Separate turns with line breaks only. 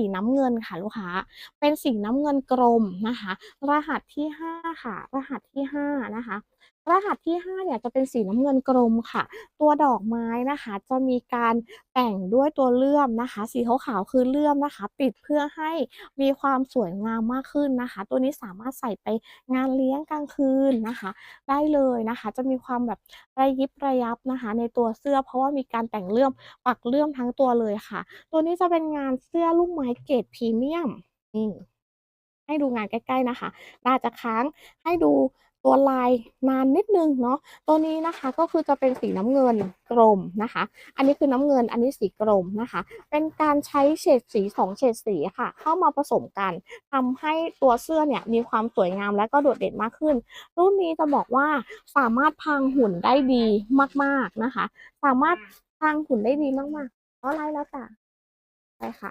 สีน้ำเงินค่ะลูกค้า เป็นสีน้ำเงินกรมนะคะ รหัสที่ 5 ค่ะ รหัสที่ 5 นะคะรหัสที่5เนี่ยจะเป็นสีน้ำเงินกรมค่ะ ตัวดอกไม้นะคะ จะมีการแต่งด้วยตัวเลื่อมนะคะ สีขาวๆคือเลื่อมนะคะ ติดเพื่อให้มีความสวยงามมากขึ้นนะคะ ตัวนี้สามารถใส่ไปงานเลี้ยงกลางคืนนะคะ ได้เลยนะคะ จะมีความแบบระยิบระยับนะคะ ในตัวเสื้อ เพราะว่ามีการแต่งเลื่อมปักเลื่อมทั้งตัวเลยค่ะ ตัวนี้จะเป็นงานเสื้อลูกไม้เกรดพรีเมียมนี่ให้ดูงานใกล้ ๆนะคะเราจะค้างให้ดู ตัวลายนานนิดนึงเนาะตัวนี้นะคะก็คือจะเป็นสีน้ำเงินกรมนะคะ อันนี้คือน้ำเงินอันนี้สีกรมนะคะ เป็นการใช้เฉดสี2เฉดสีค่ะ เข้ามาผสมกันทำให้ตัวเสื้อเนี่ยมีความสวยงามและก็โดดเด่นมากขึ้น รุ่นนี้จะบอกว่าสามารถพรางหุ่นได้ดีมากๆนะคะ สามารถพรางหุ่นได้ดีมากๆเพราะอะไรแล้วจ้ะใช่ค่ะ